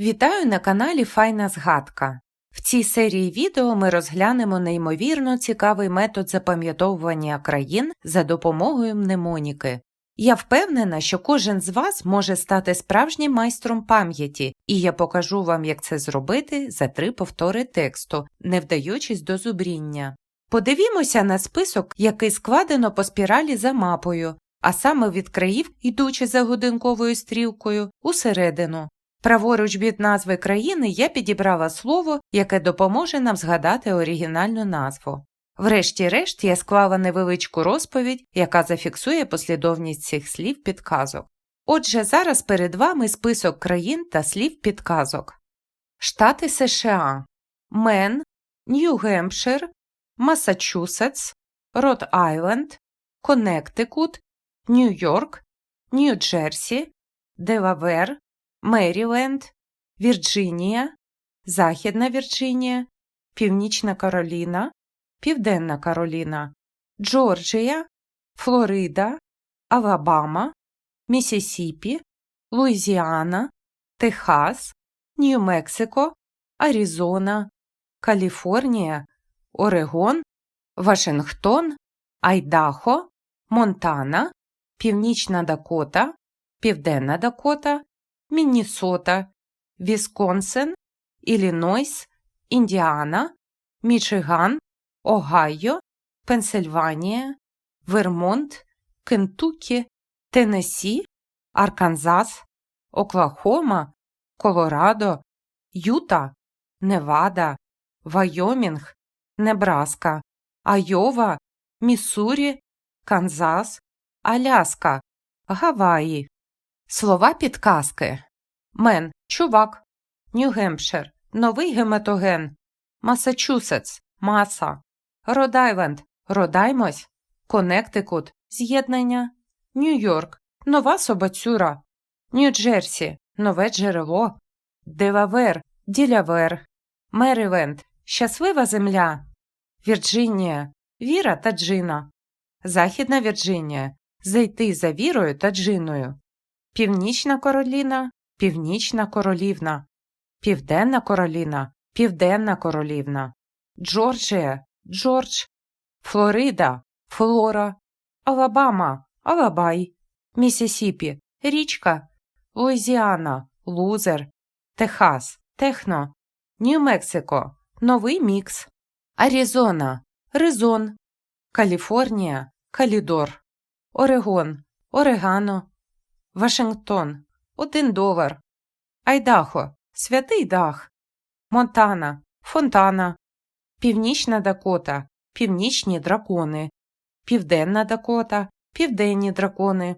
Вітаю на каналі Файна Згадка. В цій серії відео ми розглянемо неймовірно цікавий метод запам'ятовування країн за допомогою мнемоніки. Я впевнена, що кожен з вас може стати справжнім майстром пам'яті, і я покажу вам, як це зробити за три повтори тексту, не вдаючись до зубріння. Подивімося на список, який складено по спіралі за мапою, а саме від країв, ідучи за годинковою стрілкою, усередину. Праворуч від назви країни я підібрала слово, яке допоможе нам згадати оригінальну назву. Врешті-решт я склала невеличку розповідь, яка зафіксує послідовність цих слів підказок. Отже, зараз перед вами список країн та слів підказок. Штати США Мен, Нью-Гемпшир, Массачусетс, Рот Айленд, Коннектикут, Нью-Йорк, Нью-Джерсі, Делавер, Меріленд, Вірджинія, Західна Вірджинія, Північна Кароліна, Південна Кароліна, Джорджія, Флорида, Алабама, Місісіпі, Луїзіана, Техас, Нью-Мексико, Аризона, Каліфорнія, Орегон, Вашингтон, Айдахо, Монтана, Північна Дакота, Південна Дакота, Міннісота, Вісконсин, Іллінойс, Індіана, Мічиган, Огайо, Пенсильванія, Вермонт, Кентукі, Теннессі, Арканзас, Оклахома, Колорадо, Юта, Невада, Вайомінг, Небраска, Айова, Міссурі, Канзас, Аляска, Гаваї. Слова підказки. Мен чувак. Нью-Гемпшир новий гематоген. Масачусетс маса. Родайленд Родаймось. Коннектикут з'єднання. Нью-Йорк нова собацюра. Нью-Джерсі нове джерело. Делавер ділявер. Мериленд щаслива земля. Вірджинія віра та джина. Західна Вірджинія зайти за вірою та джиною. Північна Короліна Північна Королівна, Південна Короліна, Південна Королівна, Джорджія, Джордж, Флорида, Флора, Алабама, Алабай, Місісіпі, Річка, Луїзіана, Лузер, Техас, Техно, Нью-Мексико, Новий Мікс, Аризона, Резон, Каліфорнія, Калідор, Орегон, Орегано, Вашингтон. Один долар. Айдахо, святий дах. Монтана, Фонтана, Північна Дакота, Північні дракони, Південна Дакота, Південні дракони,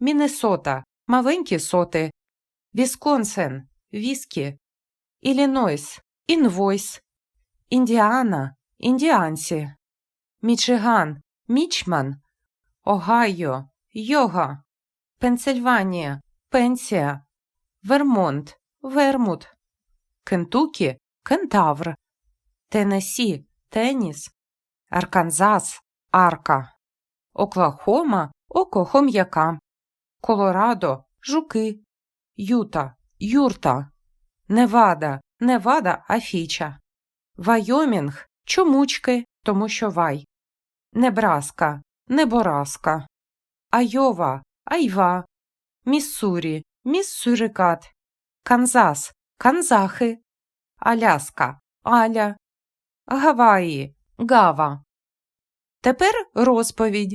Міннесота, маленькі соти, Вісконсин, Віскі, Іллінойс, Інвойс, Індіана, Індіанці, Мічиган, Мічман, Огайо, Йога, Пенсильванія, Пенсія, Вермонт, Вермут, Кентукі, Кентавр, Теннессі, Теніс, Арканзас, Арка, Оклахома, Око хом'яка, Колорадо, Жуки, Юта, Юрта, Невада, Невада Афіча, Вайомінг, Чомучки, тому що вай, Небраска, Небораска, Айова, Айва, Міссурі, Міссурикат, Канзас, Канзахи, Аляска, Аля, Гаваї, Гава. Тепер розповідь.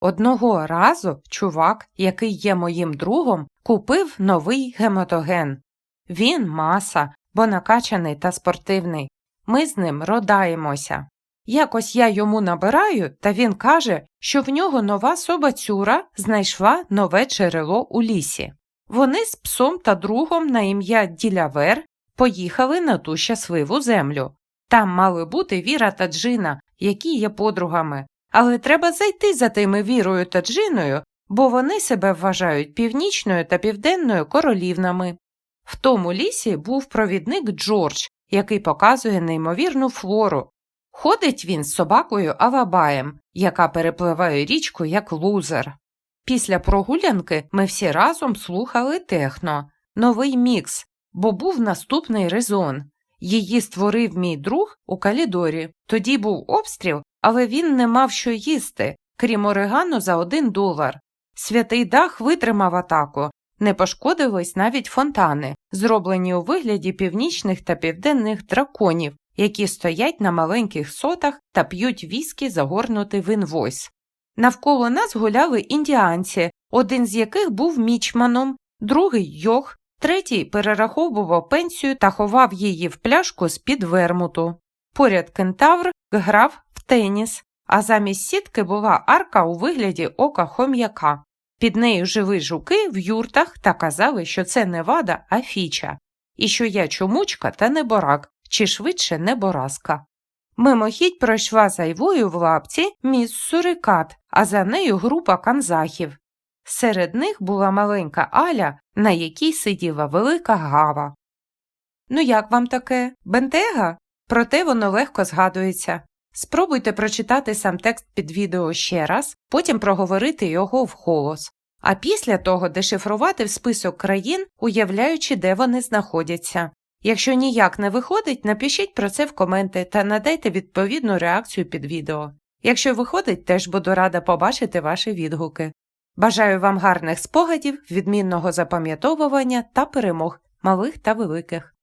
Одного разу чувак, який є моїм другом, купив новий гематоген. Він маса, бо накачаний та спортивний. Ми з ним родаємося. Якось я йому набираю, та він каже, що в нього нова собацюра знайшла нове джерело у лісі. Вони з псом та другом на ім'я Ділявер поїхали на ту щасливу землю. Там мали бути Віра та Джина, які є подругами, але треба зайти за тими Вірою та Джиною, бо вони себе вважають північною та південною королівнами. В тому лісі був провідник Джордж, який показує неймовірну флору. Ходить він з собакою Авабаєм, яка перепливає річку як лузер. Після прогулянки ми всі разом слухали техно, новий мікс, бо був наступний резон. Її створив мій друг у Калідорі. Тоді був обстріл, але він не мав що їсти, крім оригану за один долар. Святий дах витримав атаку, не пошкодились навіть фонтани, зроблені у вигляді північних та південних драконів, які стоять на маленьких сотах та п'ють віскі, загорнутий в інвойс. Навколо нас гуляли індіанці, один з яких був мічманом, другий йог, третій перераховував пенсію та ховав її в пляшку з-під вермуту. Поряд кентавр грав в теніс, а замість сітки була арка у вигляді ока хом'яка. Під нею жили жуки в юртах та казали, що це не вада, а фіча, і що я чомучка та неборак, чи швидше неборазка. Мимохідь пройшла зайвою в лапці міс Сурикат, а за нею група канзахів. Серед них була маленька Аля, на якій сиділа велика гава. Ну як вам таке? Бентега? Проте воно легко згадується. Спробуйте прочитати сам текст під відео ще раз, потім проговорити його вголос, а після того дешифрувати в список країн, уявляючи, де вони знаходяться. Якщо ніяк не виходить, напишіть про це в коменти та надайте відповідну реакцію під відео. Якщо виходить, теж буду рада побачити ваші відгуки. Бажаю вам гарних спогадів, відмінного запам'ятовування та перемог, малих та великих.